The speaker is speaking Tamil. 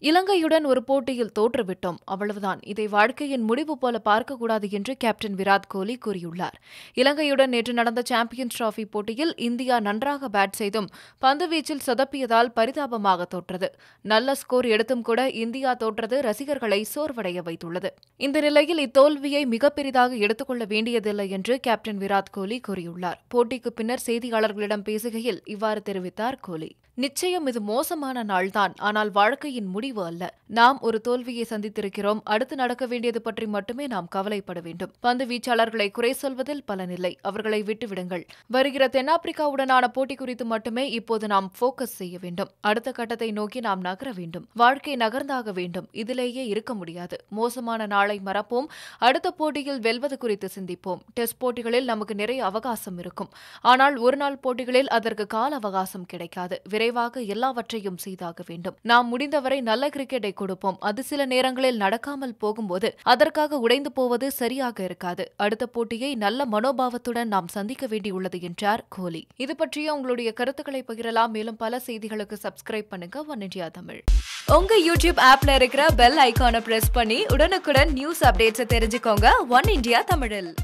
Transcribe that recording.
இலங்கையுடன் ஒரு போட்டியில் தோற்றுவிட்டோம். அவ்வளவுதான். இதை வாழ்க்கையின் முடிவு போல பார்க்கக்கூடாது என்று கேப்டன் விராட் கோலி கூறியுள்ளார். இலங்கையுடன் நேற்று நடந்த சாம்பியன்ஸ் டிராபி போட்டியில் இந்தியா நன்றாக பேட் செய்தும் பந்துவீச்சில் சொதப்பியதால் பரிதாபமாக தோற்றது. நல்ல ஸ்கோர் எடுத்தும் கூட இந்தியா தோற்றது ரசிகர்களை சோர்வடைய வைத்துள்ளது. இந்த நிலையில் இத்தோல்வியை மிக பெரிதாக எடுத்துக்கொள்ள வேண்டியதில்லை என்று கேப்டன் விராட் கோலி கூறியுள்ளார். போட்டிக்கு பின்னர் செய்தியாளர்களிடம் பேசுகையில் இவ்வாறு தெரிவித்தார் கோலி. நிச்சயம் இது மோசமான நாள்தான். ஆனால் வாழ்க்கையின் முடிவு அல்ல. நாம் ஒரு தோல்வியை சந்தித்திருக்கிறோம். அடுத்து நடக்க வேண்டியது பற்றி மட்டுமே நாம் கவலைப்பட வேண்டும். பந்து வீச்சாளர்களை குறை சொல்வதில் பலனில்லை அவர்களை விட்டுவிடுங்கள். வருகிற தென்னாப்பிரிக்காவுடனான போட்டி குறித்து மட்டுமே இப்போது நாம் போக்கஸ் செய்ய வேண்டும். அடுத்த கட்டத்தை நோக்கி நாம் நகர வேண்டும். வாழ்க்கை நகர்ந்தாக வேண்டும். இதிலேயே இருக்க முடியாது. மோசமான நாளை மறப்போம். அடுத்த போட்டியில் வெல்வது குறித்து சிந்திப்போம். டெஸ்ட் போட்டிகளில் நமக்கு நிறைய அவகாசம் இருக்கும். ஆனால் ஒருநாள் போட்டிகளில் அதற்கு கால அவகாசம் கிடைக்காது. விரைவாக எல்லாவற்றையும் செய்தாக வேண்டும். நாம் முடிந்தவரை நல்ல கிரிக்கெட்டை கொடுப்போம். அது சில நேரங்களில் நடக்காமல் போகும்போது அதற்காக உடைந்து போவது சரியாக இருக்காது. அடுத்த போட்டியை நல்ல மனோபாவத்துடன் நாம் சந்திக்க வேண்டியுள்ளது என்றார் கோலி. இது பற்றிய உங்களுடைய கருத்துக்களை பகிரலாம். மேலும் பல செய்திகளுக்கு சப்ஸ்கிரைப் பண்ணுங்க. One India Tamil. உங்க யூடியூப் ஆப்ல இருக்கிற பெல் ஐக்கானை பிரஸ் பண்ணி உடனுக்குடன் நியூஸ் அப்டேட்ஸ் தெரிஞ்சுக்கோங்க. ஒன் இண்டியா தமிழில்.